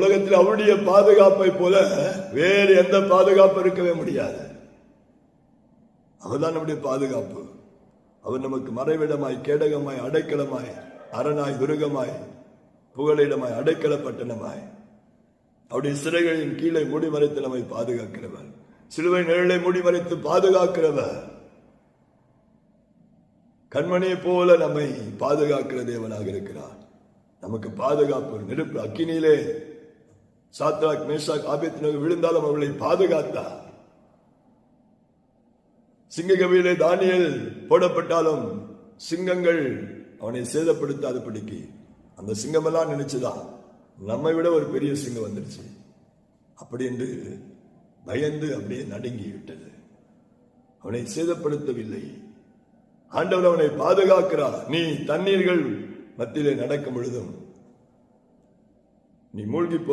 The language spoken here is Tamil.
உலகத்தில் அவருடைய பாதுகாப்பை போல வேறு எந்த பாதுகாப்பு இருக்கவே முடியாது. அவர்தான் நம்முடைய பாதுகாப்பு. அவர் நமக்கு மறைவிடமாய் கேடகமாய் அடைக்கலமாய் அரணாய் துருகமாய் புகழிடமாய் அடைக்கல பட்டணமாய் அவருடைய சிறைகளின் கீழே மூடிமறைத்து நம்மை பாதுகாக்கிறவர். சிலுவை நிழலை மூடிமறைத்து பாதுகாக்கிறவர். கண்மணியை போல நம்மை பாதுகாக்கிற தேவனாக இருக்கிறார். நமக்கு பாதுகாப்பு நெருப்பு அக்கினியிலே சாத்ராக் மேஷாக் ஆபியத்தினர் விழுந்தாலும் அவர்களை பாதுகாத்தார் சிங்ககவியிலே தானியல் போடப்பட்டாலும் சிங்கங்கள் அவனை சேதப்படுத்தாதபடிக்கு அந்த சிங்கமெல்லாம் நினைச்சுதான். நம்மை விட ஒரு பெரிய சிங்கம் வந்துருச்சு அப்படி என்று பயந்து அப்படியே நடுங்கி விட்டது அவனை சேதப்படுத்தவில்லை. ஆண்டவர் அவனை பாதுகாக்கிறார். நீ தண்ணீர்கள் மத்தியிலே நடக்கும் பொழுதும் நீ மூழ்கி போ